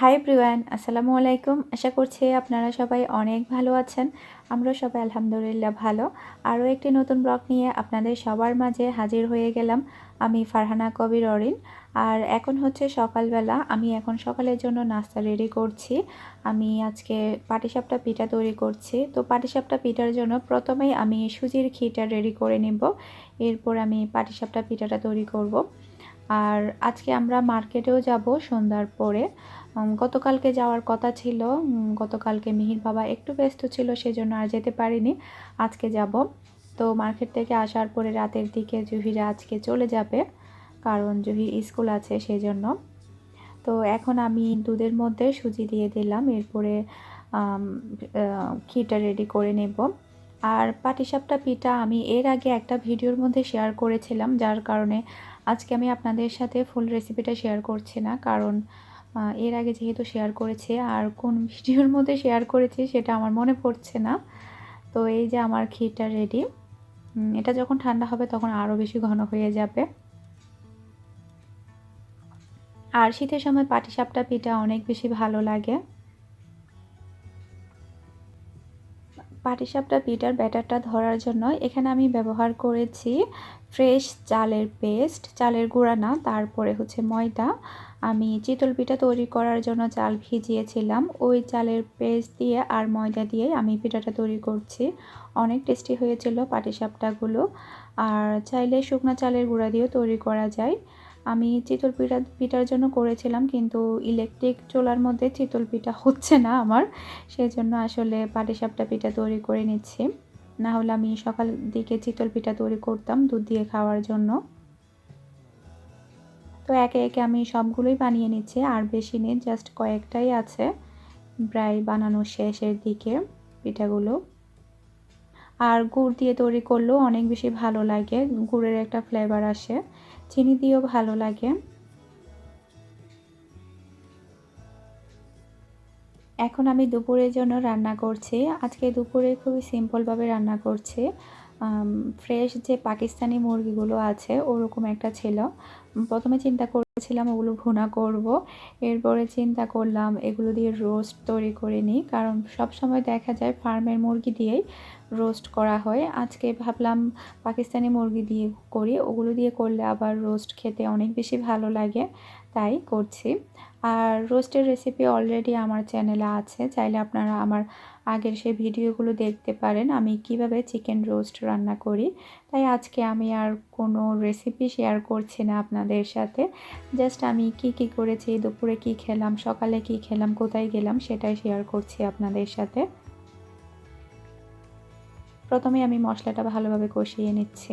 High Priyan আসসালামু আলাইকুম। আশা করছি আপনারা সবাই অনেক ভালো আছেন। আমরা সবাই আলহামদুলিল্লাহ ভালো। আরও একটি নতুন ব্লগ নিয়ে আপনাদের সবার মাঝে হাজির হয়ে গেলাম। আমি ফারহানা কবির অরিন। আর এখন হচ্ছে সকালবেলা। আমি এখন সকালের জন্য নাস্তা রেডি করছি। আমি আজকে পাটিসাপটা পিঠা তৈরি করছি। তো পাটিসাপটা পিঠার জন্য প্রথমেই আমি সুজির ঘিটা রেডি করে নেব। এরপর আমি পাটিসাপটা পিঠাটা তৈরি করব। আর আজকে আমরা মার্কেটেও যাব সন্ধ্যার পরে। গতকালকে যাওয়ার কথা ছিল। গতকালকে মিহির বাবা একটু ব্যস্ত ছিল, সেজন্য আর যেতে পারিনি। আজকে যাব। তো মার্কেট থেকে আসার পরে রাতের দিকে জুহিরা আজকে চলে যাবে, কারণ জুহির স্কুল আছে সেই জন্য তো এখন আমি দুধের মধ্যে সুজি দিয়ে দিলাম, এরপরে ক্ষীরটা রেডি করে নেব। আর পাটিসাপটা পিঠা আমি এর আগে একটা ভিডিওর মধ্যে শেয়ার করেছিলাম, যার কারণে আজকে আমি আপনাদের সাথে ফুল রেসিপিটা শেয়ার করছি না, কারণ এর আগে যেহেতু শেয়ার করেছে, আর কোন ভিডিওর মধ্যে শেয়ার করেছি সেটা আমার মনে পড়ছে না। তো এই যে আমার ক্ষীরটা রেডি এটা যখন ঠান্ডা হবে তখন আরও বেশি ঘন হয়ে যাবে। আর শীতের সময় পাটিসাপটা পিঠা অনেক বেশি ভালো লাগে। পাটিসাপটা পিঠার ব্যাটারটা ধরার জন্য এখানে আমি ব্যবহার করেছি ফ্রেশ চালের পেস্ট, চালের গুঁড়া না, তারপরে হচ্ছে ময়দা। আমি চিতল পিঠা তৈরি করার জন্য চাল ভিজিয়েছিলাম। ওই চালের পেস্ট দিয়ে আর ময়দা দিয়ে আমি পিঠাটা তৈরি করছি। অনেক টেস্টি হয়েছিল পাটিসাপটাগুলো। আর চাইলে শুকনো চালের গুঁড়া দিয়েও তৈরি করা যায়। আমি চিতল পিঠা, পিঠার জন্য করেছিলাম কিন্তু ইলেকট্রিক চোলার মধ্যে চিতল পিঠা হচ্ছে না আমার। সেজন্য আসলে পাটিসাপটা পিঠা তৈরি করে নিচ্ছি। না হলে আমি সকাল দিকে চিতল পিঠা তৈরি করতাম দুধ দিয়ে খাওয়ার জন্য। তো একে একে আমি সবগুলোই বানিয়ে নিচ্ছি, আর বেশি নেই জাস্ট কয়েকটাই আছে। প্রায় বানানো শেষের দিকে পিঠাগুলো। আর গুড় দিয়ে তৈরি করলেও অনেক বেশি ভালো লাগে, গুড়ের একটা ফ্লেভার আসে। চিনি দিয়েও ভালো লাগে। এখন আমি দুপুরের জন্য রান্না করছি। আজকে দুপুরে খুবই সিম্পলভাবে রান্না করছি। ফ্রেশ যে পাকিস্তানি মুরগিগুলো আছে, ওরকম একটা ছিল। প্রথমে চিন্তা করেছিলাম ওগুলো ভুনা করব। এরপরে চিন্তা করলাম এগুলো দিয়ে রোস্ট তৈরি করে নিই, কারণ সব সময় দেখা যায় ফার্মের মুরগি দিয়েই রোস্ট করা হয়। আজকে ভাবলাম পাকিস্তানি মুরগি দিয়ে করি, ওগুলো দিয়ে করলে আবার রোস্ট খেতে অনেক বেশি ভালো লাগে, তাই করছি। আর রোস্টের রেসিপি অলরেডি আমার চ্যানেলে আছে, চাইলে আপনারা আমার আগের সেই ভিডিওগুলো দেখতে পারেন, আমি কীভাবে চিকেন রোস্ট রান্না করি। তাই আজকে আমি আর কোনো রেসিপি শেয়ার করছি না আপনাদের সাথে জাস্ট আমি কি কি করেছি, দুপুরে কি খেলাম, সকালে কি খেলাম, কোথায় গেলাম, সেটাই শেয়ার করছি আপনাদের সাথে। প্রথমে আমি মশলাটা ভালোভাবে কষিয়ে নিচ্ছি।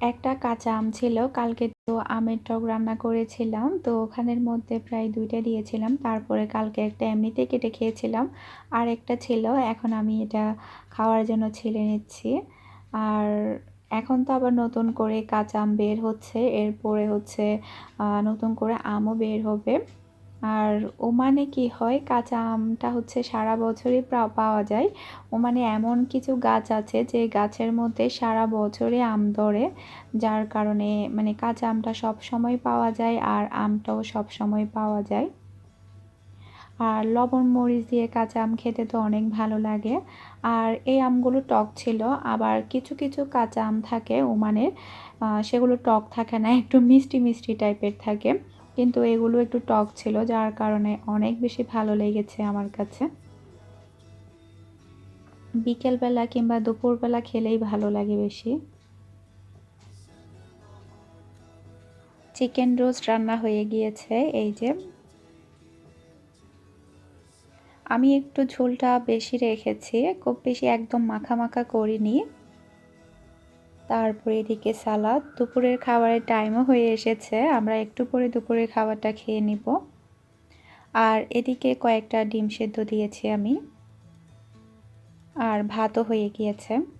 একটা কাঁচা আম ছিল, কালকে তো আমের টক রান্না করেছিলাম, তো ওখানের মধ্যে প্রায় দুইটা দিয়েছিলাম, তারপরে কালকে একটা এমনিতে কেটে খেয়েছিলাম। আর একটা ছিল, এখন আমি এটা খাওয়ার জন্য ছিলে নিচ্ছি। আর এখন তো আবার নতুন করে কাঁচা আম বের হচ্ছে, এরপরে হচ্ছে নতুন করে আমও বের হবে। আর ওমানে কি হয়? কাঁচা আমটা হচ্ছে সারা বছরই পাওয়া যায়। ওমানে এমন কিছু গাছ আছে যে গাছের মধ্যে সারা বছরই আম ধরে, যার কারণে মানে কাঁচা আমটা সব সময় পাওয়া যায় আর আমটাও সব সময় পাওয়া যায়। আর লবণ, মরিচ দিয়ে কাঁচা আম খেতে তো অনেক ভালো লাগে। আর এই আমগুলো টক ছিল, আবার কিছু কিছু কাঁচা আম থাকে ওমানের সেগুলো টক থাকে না, একটু মিষ্টি মিষ্টি টাইপের থাকে। কিন্তু এগুলো একটু টক ছিল, যার কারণে অনেক বেশি ভালো লেগেছে আমার কাছে। বিকেলবেলা কিংবা দুপুরবেলা খেলেই ভালো লাগে বেশি। চিকেন রোস্ট রান্না হয়ে গিয়েছে, এই যে। আমি একটু ঝোলটা বেশি রেখেছি, খুব বেশি একদম মাখা মাখা করিনি। তারপরে এদিকে সালাদ। দুপুরের খাবারের টাইমও হয়ে এসেছে। আমরা একটু পরে দুপুরের খাবারটা খেয়ে নিব। আর এদিকে কয়েকটা ডিম সেদ্ধ দিয়েছি আমি। আর ভাতও হয়ে গিয়েছে।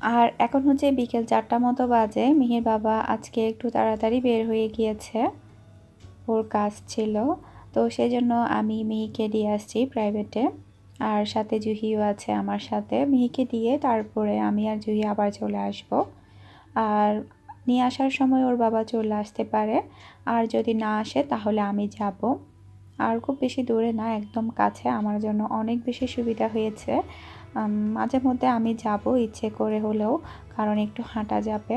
আর এখন হচ্ছে বিকেল চারটা মতো বাজে। মিহির বাবা আজকে একটু তাড়াতাড়ি বের হয়ে গিয়েছে। ওর কাজ ছিল। তো সেই জন্য আমি মিহিকে দিয়ে আসছি প্রাইভেটে আর সাথে জুহিও আছে আমার সাথে। মিহিকে দিয়ে তারপরে আমি আর জুহি আবার চলে আসব। আর নিয়ে আসার সময় ওর বাবা চলে আসতে পারে। আর যদি না আসে তাহলে আমি যাব। আর খুব বেশি দূরে না, একদম কাছে। আমার জন্য অনেক বেশি সুবিধা হয়েছে। মাঝে মধ্যে আমি যাব ইচ্ছে করে হলেও, কারণ একটু হাঁটা যাবে।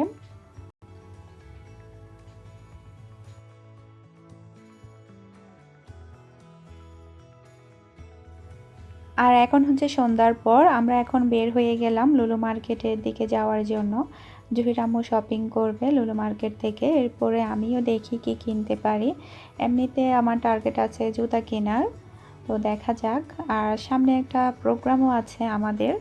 আর এখন হচ্ছে সন্ধ্যার পর, আমরা এখন বের হয়ে গেলাম লুলু মার্কেটের দিকে যাওয়ার জন্য। জুহির আম্মু শপিং করবে লুলু মার্কেট থেকে, এরপরে আমিও দেখি কি কিনতে পারি। এমনিতে আমার টার্গেট আছে জুতা কেনার। তো দেখা যাক। আর সামনে একটা প্রোগ্রামও আছে আমাদের।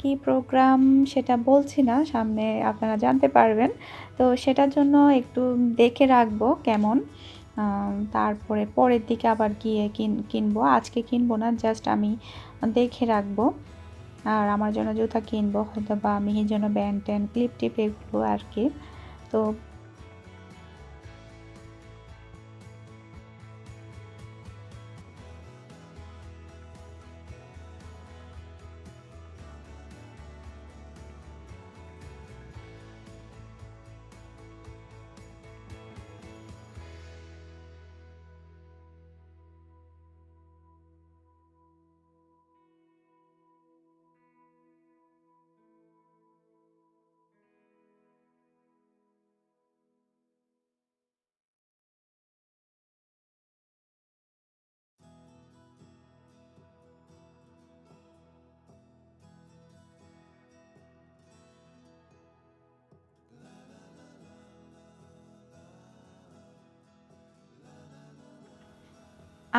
কি প্রোগ্রাম সেটা বলছি না, সামনে আপনারা জানতে পারবেন। তো সেটার জন্য একটু দেখে রাখব কেমন। তারপরে পরের দিকে আবার গিয়ে কিন, কিনবো। আজকে কিনবো না, জাস্ট আমি দেখে রাখব। আর আমার জন্য জুতা কিনবো হয়তো বা মিহির জন্য ব্যান্ড ট্যান্ড ক্লিপ টিপ এগুলো আর কি। তো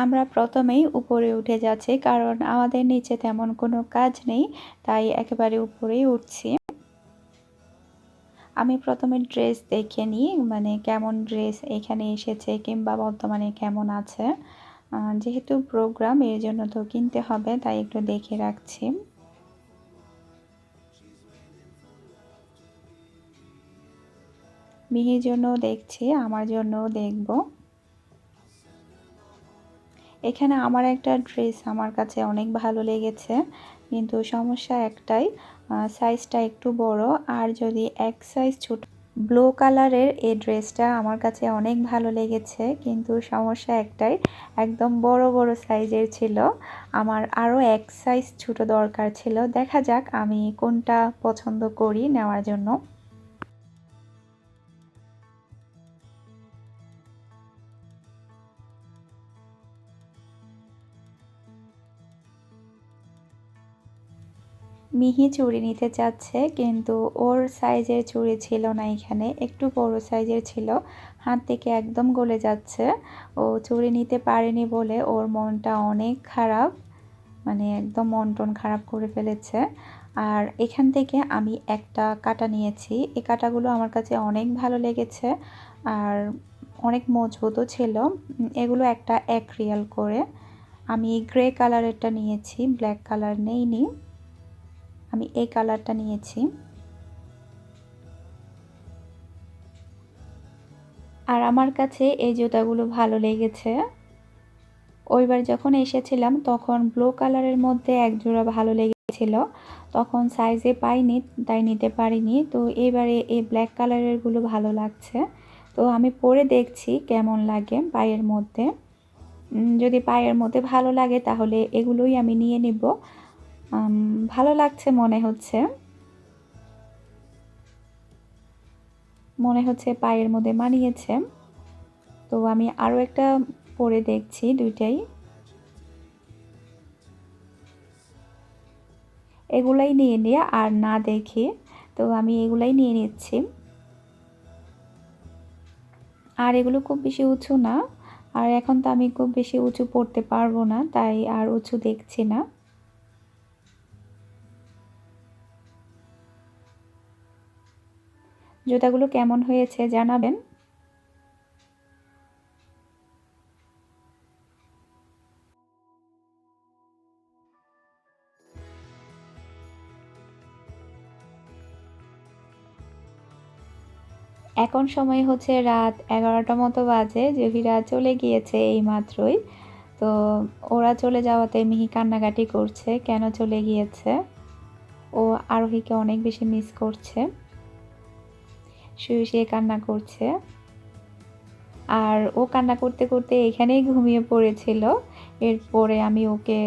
আমরা প্রথমেই উপরে উঠে যাচ্ছি, কারণ আমাদের নিচে তেমন কোনো কাজ নেই, তাই একেবারে উপরেই উঠছি। আমি প্রথমে ড্রেস দেখে নিই মানে কেমন ড্রেস এখানে এসেছে কিংবা বর্তমানে কেমন আছে। যেহেতু প্রোগ্রাম, এর জন্য তো কিনতে হবে, তাই একটু দেখে রাখছি। মিহির জন্য দেখছি, আমার জন্যও দেখব। এখানে আমার একটা ড্রেস আমার কাছে অনেক ভালো লেগেছে, কিন্তু সমস্যা একটাই সাইজটা একটু বড়, আর যদি এক সাইজ ছোট ব্লু কালারের এই ড্রেসটা আমার কাছে অনেক ভালো লেগেছে, কিন্তু সমস্যা একটাই, একদম বড় বড় সাইজের ছিল, আমার আরও এক সাইজ ছোট দরকার ছিল, দেখা যাক আমি কোনটা পছন্দ করি নেওয়ার জন্য। মিহি চুড়ি নিতে চাচ্ছে, কিন্তু ওর সাইজের চুড়ি ছিল না এখানে, একটু বড় সাইজের ছিল। হাত থেকে একদম গলে যাচ্ছে। ও চুড়ি নিতে পারেনি বলে ওর মনটা অনেক খারাপ মানে একদম মন টন খারাপ করে ফেলেছে। আর এখান থেকে আমি একটা কাটা নিয়েছি। এই কাটাগুলো আমার কাছে অনেক ভালো লেগেছে আর অনেক মজবুতও ছিল। এগুলো একটা এক রিয়াল করে আমি গ্রে কালারেরটা নিয়েছি, ব্ল্যাক কালার নেইনি। আমি এই কালারটা নিয়েছি। আর আমার কাছে এই জুতাগুলো ভালো লেগেছে। ওইবার যখন এসেছিলাম, তখন ব্লু কালারের মধ্যে এক জোড়া ভালো লেগেছিল। তখন সাইজে পাইনি, তাই নিতে পারিনি। তো এবারে এই ব্ল্যাক কালারেরগুলো ভালো লাগছে। তো আমি পরে দেখছি কেমন লাগে পায়ের মধ্যে। যদি পায়ের মধ্যে ভালো লাগে, তাহলে এগুলোই আমি নিয়ে নিব। ভালো লাগছে মনে হচ্ছে। মনে হচ্ছে পায়ের মধ্যে মানিয়েছে। তো আমি আরও একটা পরে দেখছি দুইটাই। এগুলাই নিয়ে নিয়ে আর না দেখি। তো আমি এগুলাই নিয়ে নিচ্ছি। আর এগুলো খুব বেশি উঁচু না। আর এখন তো আমি খুব বেশি উঁচু পড়তে পারব না, তাই আর উঁচু দেখছি না। জুতাগুলো কেমন হয়েছে জানাবেন। এখন সময় হচ্ছে রাত এগারোটা মতো বাজে, জহিরা চলে গিয়েছে এই মাত্রই। তো ওরা চলে যাওয়াতে মিহি কান্নাকাটি করছে, কেন চলে গিয়েছে? ও আরোহীকে অনেক বেশি মিস করছে। শুয়ে শুয়ে কান্না করছে। আর ও কান্না করতে করতে এখানেই ঘুমিয়ে পড়েছিল। এরপরে আমি ওকে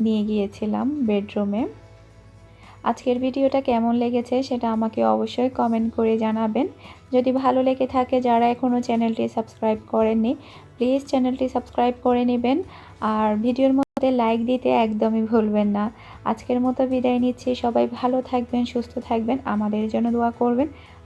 নিয়ে গিয়েছিলাম বেডরুমে। আজকের ভিডিওটা কেমন লেগেছে সেটা আমাকে অবশ্যই কমেন্ট করে জানাবেন। যদি ভালো লেগে থাকে যারা এখনও চ্যানেলটি সাবস্ক্রাইব করেননি, প্লিজ চ্যানেলটি সাবস্ক্রাইব করে নেবেন। আর ভিডিওর মধ্যে লাইক দিতে একদমই ভুলবেন না। আজকের মতো বিদায় নিচ্ছি। সবাই ভালো থাকবেন, সুস্থ থাকবেন। আমাদের জন্য দোয়া করবেন।